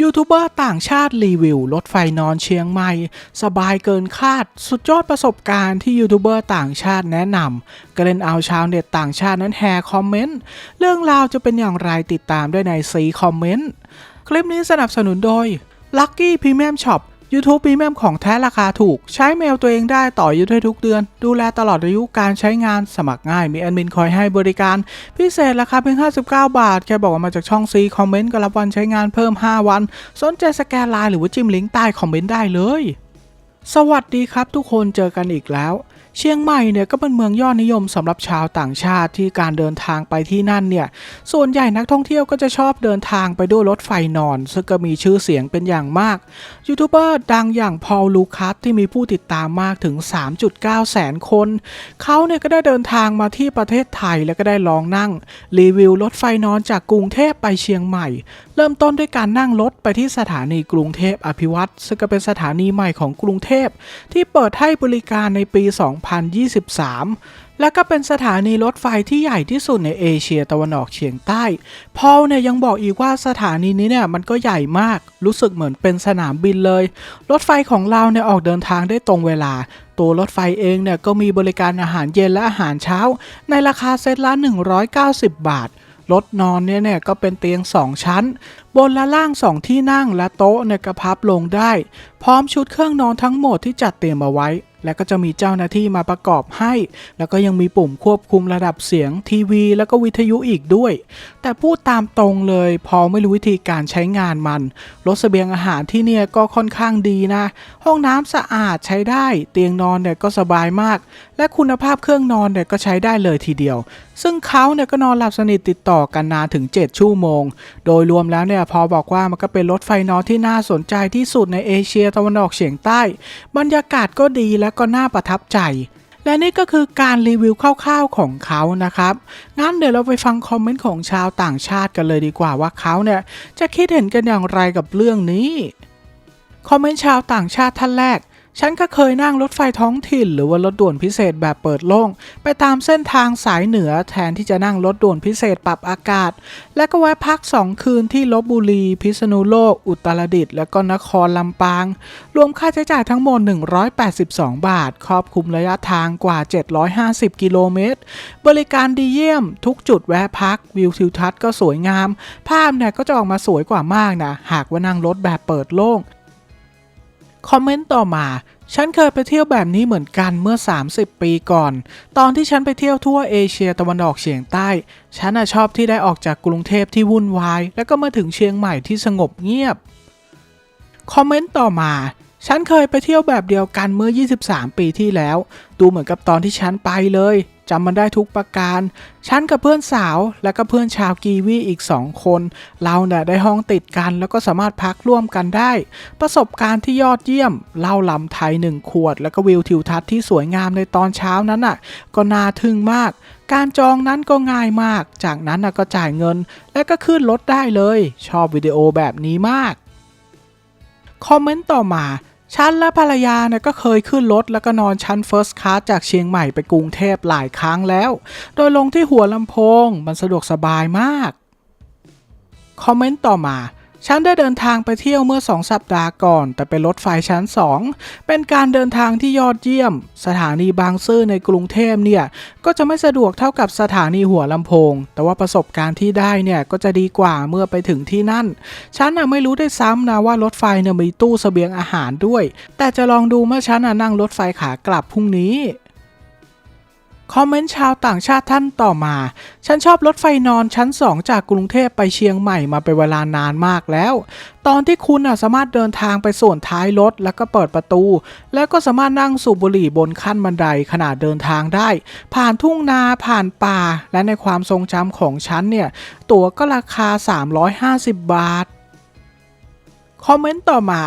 ยูทูบเบอร์ต่างชาติรีวิว รถไฟนอนเชียงใหม่ สบายเกินคาด สุดยอดประสบการณ์ที่ยูทูบเบอร์ต่างชาติแนะนำก็เล่นเอาชาวเน็ตต่างชาตินั้นแห่คอมเมนต์ เรื่องราวจะเป็นอย่างไรติดตามได้ในซีคอมเมนต์ คลิปนี้สนับสนุนโดย Lucky Premium Shop YouTube Premium ของแท้ราคาถูก ใช้เมลตัวเองได้ต่ออายุได้ทุกเดือน ดูแลตลอดอายุการใช้งานสมัครง่าย มีแอดมินคอยให้บริการ พิเศษราคาเพียง 59 บาท แค่บอกว่ามาจากช่องซีคอมเมนต์ก็รับวันใช้งานเพิ่ม 5 วัน สนใจสแกนไลน์หรือว่าจิ้มลิงก์ใต้คอมเมนต์ได้เลย สวัสดีครับทุกคนเจอกันอีกแล้ว เชียงใหม่เนี่ยก็เป็นเมืองยอดนิยมสำหรับชาวต่างชาติที่การเดินทางไปที่นั่นเนี่ยส่วนใหญ่นักท่องเที่ยวก็จะชอบเดินทางไปด้วยรถไฟนอน ซึ่งก็มีชื่อเสียงเป็นอย่างมากยูทูบเบอร์ดังอย่างพอลลูคัสที่มีผู้ติดตามมากถึง 3.9 แสนคน เขาเนี่ยก็ได้เดินทางมาที่ประเทศไทยแล้วก็ได้ลองนั่ง รีวิวรถไฟนอนจากกรุงเทพไปเชียงใหม่ เริ่มต้นด้วยการนั่งรถไปที่สถานีกรุงเทพอภิวัตซึ่งก็เป็นสถานีใหม่ของกรุงเทพที่เปิดให้บริการในปี2023 และก็เป็นสถานีรถไฟที่ใหญ่ที่สุดในเอเชียตะวันออกเฉียงใต้ พอลเนี่ยยังบอกอีกว่าสถานีนี้เนี่ยมันก็ใหญ่มาก รู้สึกเหมือนเป็นสนามบินเลย รถไฟของเราเนี่ยออกเดินทางได้ตรงเวลา ตัวรถไฟเองเนี่ยก็มีบริการอาหารเย็นและอาหารเช้า ในราคาเซตละ 190 บาทรถนอนเนี่ยเนี่ยก็เป็นเตียง 2 ชั้น บนและล่าง 2 ที่นั่งและโต๊ะเนี่ยกระพับลงได้ พร้อมชุดเครื่องนอนทั้งหมดที่จัดเตรียมเอาไว้ และก็จะมีเจ้าหน้าที่มาประกอบให้ แล้วก็ยังมีปุ่มควบคุมระดับเสียงทีวี แล้วก็วิทยุอีกด้วย แต่พูดตามตรงเลย พอไม่รู้วิธีการใช้งานมัน รถเสบียงอาหารที่เนี่ยก็ค่อนข้างดีนะ ห้องน้ำสะอาดใช้ได้ เตียงนอนเนี่ยก็สบายมาก และคุณภาพเครื่องนอนเนี่ยก็ใช้ได้เลยทีเดียว ซึ่งเขาเนี่ยก็นอนหลับสนิทติดต่อกันนานถึง 7 ชั่วโมง โดยรวมแล้วเนี่ยพอบอกว่ามันก็เป็นรถไฟนอนที่น่าสนใจที่สุดในเอเชียตะวันออกเฉียงใต้ บรรยากาศก็ดีและและก็น่าประทับใจ และนี่ก็คือการรีวิวคร่าวๆของเขานะครับ งั้นเดี๋ยวเราไปฟังคอมเมนต์ของชาวต่างชาติกันเลยดีกว่าว่าเขาเนี่ยจะคิดเห็นกันอย่างไรกับเรื่องนี้ คอมเมนต์ชาวต่างชาติท่านแรก ฉันก็เคยนั่งรถไฟท้องถิ่น หรือว่ารถด่วนพิเศษแบบเปิดโล่ง ไปตามเส้นทางสายเหนือแทนที่จะนั่งรถด่วนพิเศษปรับอากาศ และก็แวะพัก 2 คืนที่ลบบุรี พิษณุโลก อุตรดิตถ์และก็นครลำปาง รวมค่าใช้จ่ายทั้งหมด 182 บาท ครอบคลุมระยะทางกว่า 750 กิโลเมตร บริการดีเยี่ยม ทุกจุดแวะพักวิวทิวทัศน์ก็สวยงาม ภาพเนี่ยก็จะออกมาสวยกว่ามากนะหากว่านั่งรถแบบเปิดโล่ง คอมเมนต์ต่อมา ฉันเคยไปเที่ยวแบบนี้เหมือนกันเมื่อ 30 ปีก่อน ตอนที่ฉันไปเที่ยวทั่วเอเชียตะวันออกเฉียงใต้ ฉันน่ะชอบที่ได้ออกจากกรุงเทพที่วุ่นวาย แล้วก็มาถึงเชียงใหม่ที่สงบเงียบ คอมเมนต์ต่อมาฉันเคยไปเที่ยวแบบเดียวกันเมื่อ 23 ปีที่แล้ว ดูเหมือนกับตอนที่ฉันไปเลย จำมันได้ทุกประการ ฉันกับเพื่อนสาวและก็เพื่อนชาวกีวีอีกสองคน เราเนี่ยได้ห้องติดกันแล้วก็สามารถพักร่วมกันได้ ประสบการณ์ที่ยอดเยี่ยมเหล้าลำไทยหนึ่งขวด แล้วก็วิวทิวทัศน์ที่สวยงามในตอนเช้านั้นน่ะ ก็น่าทึ่งมาก การจองนั้นก็ง่ายมาก จากนั้นก็จ่ายเงิน และก็ขึ้นรถได้เลย ชอบวิดีโอแบบนี้มากคอมเมนต์ต่อมา ฉันและภรรยาเนี่ยก็เคยขึ้นรถแล้วก็นอนชั้นเฟิร์สคลาสจากเชียงใหม่ไปกรุงเทพหลายครั้งแล้ว โดยลงที่หัวลำโพง มันสะดวกสบายมาก คอมเมนต์ต่อมา ฉันได้เดินทางไปเที่ยวเมื่อ 2 สัปดาห์ก่อน แต่เป็นรถไฟชั้น 2 เป็นการเดินทางที่ยอดเยี่ยม สถานีบางซื่อในกรุงเทพเนี่ย ก็จะไม่สะดวกเท่ากับสถานีหัวลำโพง แต่ว่าประสบการณ์ที่ได้เนี่ยก็จะดีกว่าเมื่อไปถึงที่นั่น ฉันน่ะไม่รู้ได้ซ้ำนะว่ารถไฟเนี่ยมีตู้เสบียงอาหารด้วย แต่จะลองดูเมื่อฉันน่ะนั่งรถไฟขากลับพรุ่งนี้ คอมเมนต์ชาวต่างชาติท่านต่อมา ฉันชอบรถไฟนอนชั้น 2 จากกรุงเทพไปเชียงใหม่มาเป็นเวลานานมากแล้ว ตอนที่คุณสามารถเดินทางไปส่วนท้ายรถแล้วก็เปิดประตู แล้วก็สามารถนั่งสูบบุหรี่บนขั้นบันไดขณะเดินทางได้ ผ่านทุ่งนาผ่านป่า และในความทรงจำของฉันเนี่ย ตั๋วก็ราคา 350 บาท คอมเมนต์ต่อมา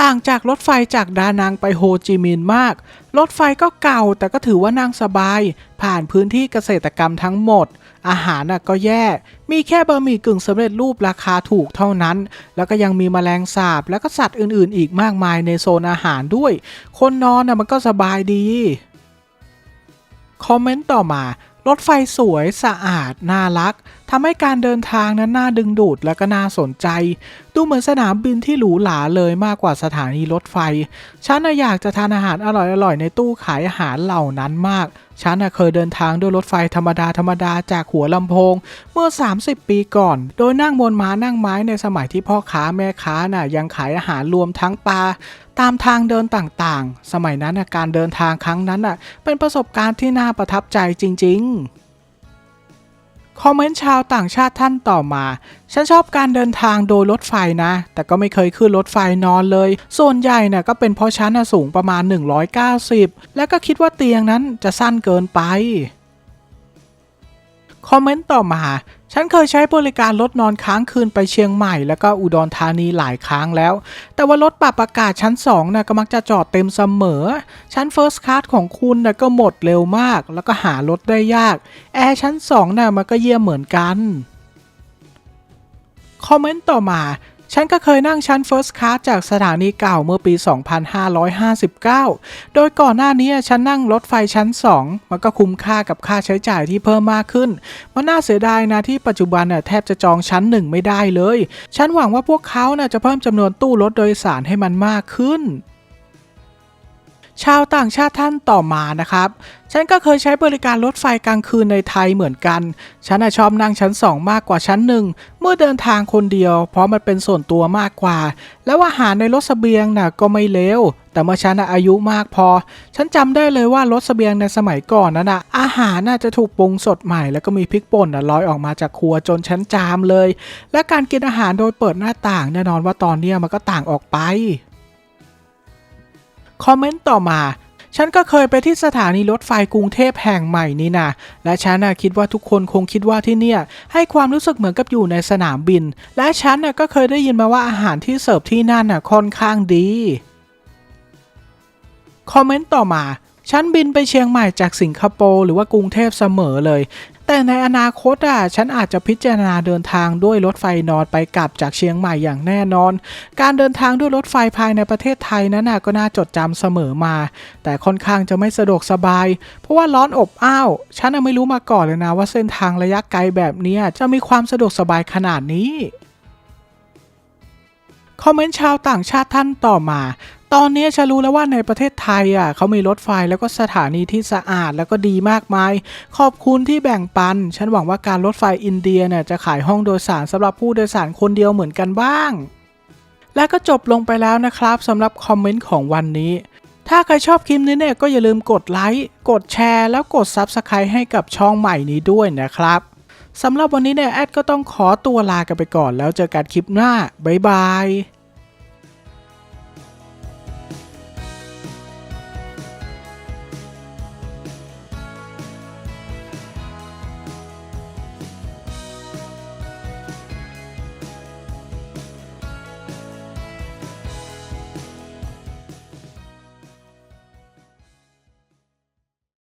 ต่างจากรถไฟจากดานังไปโฮจิมินห์มาก รถไฟก็เก่าแต่ก็ถือว่านั่งสบาย ผ่านพื้นที่เกษตรกรรมทั้งหมด อาหารน่ะก็แย่ มีแค่บะหมี่กึ่งสำเร็จรูปราคาถูกเท่านั้น แล้วก็ยังมีแมลงสาบ แล้วก็สัตว์อื่นๆ อีกมากมายในโซนอาหารด้วย คนนอนน่ะมันก็สบายดี คอมเมนต์ต่อมา รถไฟสวยสะอาด น่ารัก ทำให้การเดินทางนั้นน่าดึงดูดและก็น่าสนใจ ดูเหมือนสนามบินที่หรูหราเลยมากกว่าสถานีรถไฟ ฉันอยากจะทานอาหารอร่อยๆ ในตู้ขายอาหารเหล่านั้นมาก ฉันเคยเดินทางด้วยรถไฟธรรมดาธรรมดาจากหัวลำโพง เมื่อ 30 ปีก่อน โดยนั่งบนม้านั่งไม้ในสมัยที่พ่อค้าแม่ค้าน่ะยังขายอาหารรวมทั้งปลาตามทางเดินต่างๆ สมัยนั้นการเดินทางครั้งนั้นเป็นประสบการณ์ที่น่าประทับใจจริง ๆ คอมเมนต์ชาวต่างชาติท่านต่อมา ฉันชอบการเดินทางโดยรถไฟนะ แต่ก็ไม่เคยขึ้นรถไฟนอนเลย ส่วนใหญ่เนี่ยก็เป็นเพราะฉันน่ะสูงประมาณ 190 และก็คิดว่าเตียงนั้นจะสั้นเกินไป คอมเมนต์ต่อมา ฉันเคยใช้บริการรถนอนค้างคืนไปเชียงใหม่ แล้วก็อุดรธานีหลายครั้งแล้ว แต่ว่ารถปรับอากาศชั้น2นะก็มักจะจอดเต็มเสมอ ชั้นเฟิร์สคลาสของคุณนะก็หมดเร็วมาก แล้วก็หารถได้ยาก แอร์ชั้น2นะมันก็เยี่ยมเหมือนกัน คอมเมนต์ต่อมา ฉันก็เคยนั่งชั้น First Class จากสถานีเก่าเมื่อปี 2559 โดยก่อนหน้านี้ฉันนั่งรถไฟชั้น 2 มันก็คุ้มค่ากับค่าใช้จ่ายที่เพิ่มมากขึ้น มันน่าเสียดายนะที่ปัจจุบันน่ะแทบจะจองชั้นหนึ่งไม่ได้เลย ฉันหวังว่าพวกเขาน่ะจะเพิ่มจำนวนตู้รถโดยสารให้มันมากขึ้น ชาวต่างชาติท่านต่อมานะครับ ฉันก็เคยใช้บริการรถไฟกลางคืนในไทยเหมือนกัน ฉันน่ะชอบนั่งชั้น 2 มากกว่าชั้นหนึ่งเมื่อเดินทางคนเดียว เพราะมันเป็นส่วนตัวมากกว่า แล้วอาหารในรถเสบียงน่ะก็ไม่เลวแต่เมื่อฉันน่ะอายุมากพอ ฉันจำได้เลยว่ารถเสบียงในสมัยก่อนนั้นน่ะอาหารน่ะจะถูกปรุงสดใหม่ แล้วก็มีพริกป่นน่ะลอยออกมาจากครัวจนฉันจามเลย และการกินอาหารโดยเปิดหน้าต่างแน่นอนว่าตอนเนี้ยมันก็ต่างออกไป คอมเมนต์ต่อมาฉันก็เคยไปที่สถานีรถไฟกรุงเทพแห่งใหม่นี่นะและฉันน่ะคิดว่าทุกคนคงคิดว่าที่เนี่ย ให้ความรู้สึกเหมือนกับอยู่ในสนามบิน และฉันน่ะก็เคยได้ยินมาว่าอาหารที่เสิร์ฟที่นั่นน่ะค่อนข้างดี คอมเมนต์ต่อมา ฉันบินไปเชียงใหม่จากสิงคโปร์หรือว่ากรุงเทพเสมอเลย แต่ในอนาคตอะฉันอาจจะพิจารณาเดินทางด้วยรถไฟนอนไปกลับจากเชียงใหม่อย่างแน่นอน การเดินทางด้วยรถไฟภายในประเทศไทยนั้นก็น่าจดจำเสมอมา แต่ค่อนข้างจะไม่สะดวกสบาย เพราะว่าร้อนอบอ้าวฉันไม่รู้มาก่อนเลยนะว่าเส้นทางระยะไกลแบบนี้จะมีความสะดวกสบายขนาดนี้คอมเมนต์ชาวต่างชาติท่านต่อมา ตอนนี้ฉันรู้แล้วว่าในประเทศไทยอะเขามีรถไฟแล้วก็สถานีที่สะอาดแล้วก็ดีมากมาย ขอบคุณที่แบ่งปัน ฉันหวังว่าการรถไฟอินเดียเนี่ยจะขายห้องโดยสารสำหรับผู้โดยสารคนเดียวเหมือนกันบ้าง และก็จบลงไปแล้วนะครับสำหรับคอมเมนต์ของวันนี้ถ้าใครชอบคลิปนี้เนี่ยก็อย่าลืมกดไลค์ กดแชร์ แล้วกด Subscribe ให้กับช่องใหม่นี้ด้วยนะครับ สำหรับวันนี้เนี่ยแอดก็ต้องขอตัวลากันไปก่อนแล้วเจอกันคลิปหน้า บ๊ายบาย